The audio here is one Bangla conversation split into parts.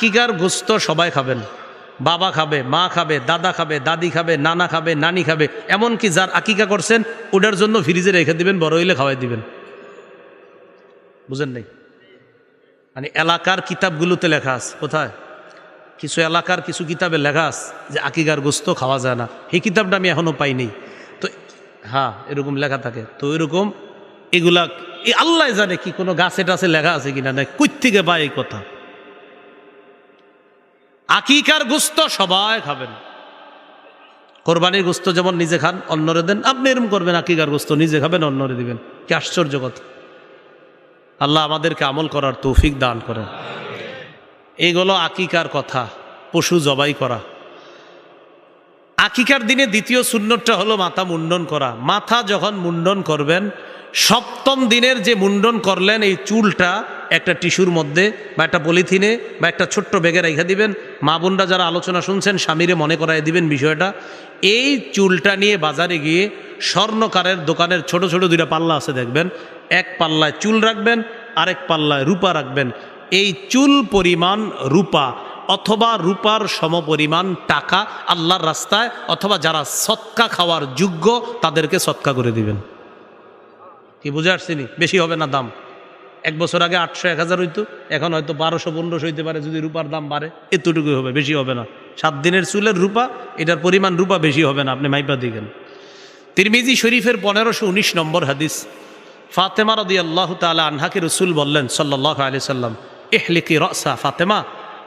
আকিকার গোস্ত সবাই খাবেন। বাবা খাবে, মা খাবে, দাদা খাবে, দাদি খাবে, নানা খাবে, নানি খাবে, এমনকি যার আকিকা করছেন, ওটার জন্য ফ্রিজে রেখে দিবেন, বড় হইলে খাওয়াই দিবেন। বুঝেন নাই? মানে এলাকার কিতাবগুলোতে লেখা আছে, কোথায়? কিছু এলাকার কিছু কিতাবে লেখা আছে যে আকিকার গোস্ত খাওয়া যায় না। এই কিতাবটা আমি এখনও পাইনি। তো হ্যাঁ এরকম লেখা থাকে। তো এরকম এগুলা এই আল্লাহ জানে কি কোনো গাছে টাছে লেখা আছে কিনা না থেকে পায় এই কথা? আকিকার গোস্ত সবাই খাবেন। কোরবানির গোস্ত যেমন নিজে খান, অন্যরে দেন। আপনি এরম করবেন, আকিকার গোস্ত নিজে খাবেন, অন্যরে দিবেন। কি আশ্চর্য কথা। আল্লাহ আমাদেরকে আমল করার তৌফিক দান করেন। এইগুলো আকিকার কথা, পশু জবাই করা। আকিকার দিনে দ্বিতীয় সুন্নতটা হলো মাথা মুন্ডন করা। মাথা যখন মুন্ডন করবেন, সপ্তম দিনের যে মুন্ডন করলেন, এই চুলটা একটা টিস্যুর মধ্যে বা একটা পলিথিনে বা একটা ছোট্ট ব্যাগে রেখে দিবেন। মা বোনরা যারা আলোচনা শুনছেন, স্বামীরে মনে করাই দিবেন বিষয়টা। এই চুলটা নিয়ে বাজারে গিয়ে স্বর্ণকারের দোকানের ছোট ছোট দুইটা পাল্লা আছে দেখবেন। এক পাল্লায় চুল রাখবেন, আরেক পাল্লায় রূপা রাখবেন। এই চুল পরিমাণ রূপা অথবা রূপার সমপরিমাণ টাকা আল্লাহর রাস্তায় অথবা যারা সৎকা খাওয়ার যোগ্য তাদেরকে সৎকা করে দিবেন। কি বুঝে আসছিনি? বেশি হবে না দাম? এক বছর আগে আটশো এক হাজার হইতো, এখন হয়তো বারোশো, পনেরোশো হইতে পারে যদি রূপার দাম বাড়ে। এতটুকুই হবে, বেশি হবে না। সাত দিনের চুলের রূপা, এটার পরিমাণ রূপা বেশি হবে না, আপনি মাইপা দিকেন তিরমিজি শরীফের পনেরোশো উনিশ নম্বর হাদিস। ফাতেমা রদি আল্লাহ তালা আনহাকে রসুল বললেন সাল্লাহ আলি সাল্লাম এহলিকি রসা ফাতেমা,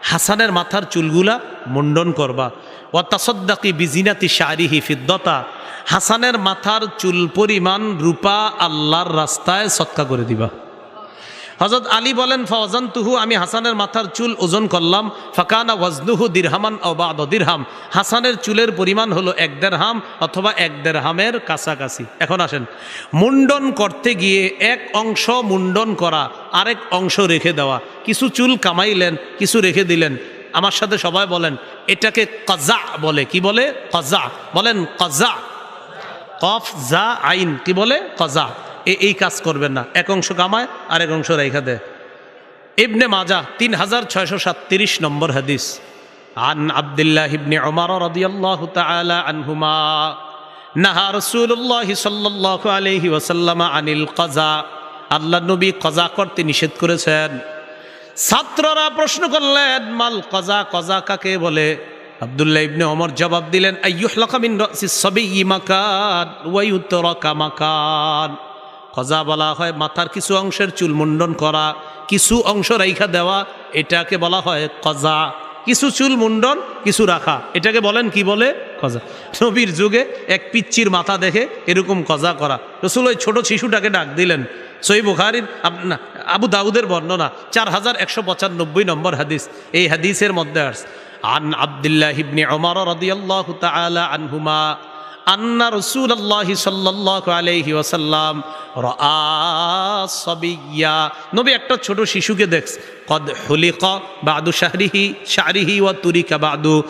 হাসানের মাথার চুলগুলা মুন্ডন করবা। ও তাসদ্দাকি বিজিনাতি শারিহি ফিদ্দতা, হাসানের মাথার চুল পরিমাণ রূপা আল্লাহর রাস্তায় সৎকা করে দিবা। হজরত আলী বলেন ফওয়াজান তুহু আমি হাসানের মাথার চুল ওজন করলাম। ফাকানা ওয়াজনুহু দিরহামান ও অবাদ দিরহাম। হাসানের চুলের পরিমাণ হলো এক দেড়হাম অথবা এক দেড়হামের কাছাকাছি। এখন আসেন। মুন্ডন করতে গিয়ে এক অংশ মুন্ডন করা, আরেক অংশ রেখে দেওয়া। কিছু চুল কামাইলেন, কিছু রেখে দিলেন। আমার সাথে সবাই বলেন, এটাকে কজা বলে। কি বলে? কজা। বলেন, কজা। কফ, জা, আইন। কি বলে? কজা। এই কাজ করবেন না। এক অংশ কামায় আর এক অংশ রেখা দেয়। ইবনে মাজা, তিন হাজার ছয়শো সাতত্রিশ নম্বর হাদিস। আন আবদুল্লাহ ইবনে ওমর রাদিয়াল্লাহু তাআলা আনহুমা, নাহা রাসূলুল্লাহ সাল্লাল্লাহু আলাইহি ওয়াসাল্লাম আনিল কাজা। আল্লাহ নবী কজা করতে নিষেধ করেছেন। ছাত্ররা প্রশ্ন করলেন, মাল কজা কজা কাকে বলে? আবদুল্লাহ ইবনে ওমর জবাব দিলেন, আইয়ুহলাকা মিন রাসিস সাবিয়্যি মাকান ওয়া ইউতরাকা মাকান। কজা বলা হয় মাথার কিছু অংশের চুল মুন্ডন করা, কিছু অংশ রাইখা দেওয়া, এটাকে বলা হয় কজা কিছু চুল মুন্ডন, কিছু রাখা। এটাকে বলেন কি বলে? কজা নবীর যুগে এক পিচ্চির মাথা দেখে এরকম কজা করা। রসুল ওই ছোটো শিশুটাকে ডাক দিলেন। সই বুখারির, আবু দাউদের বর্ণনা, চার হাজার একশো পঁচানব্বই নম্বর হাদিস। এই হাদিসের মধ্যে আস আন আবদুল্লাহ ইবনে ওমর রাদিয়াল্লাহু তাআলা আনহুমা আন্না রসুল্লাহ সাল্লাহ আলহি ওসাল্লাম রবিয়া নবী একটা ছোট শিশুকে দেখস কদ হলিক বাদু শাহরিহি শাহরিহি ওয়া তুরিকা বাদু।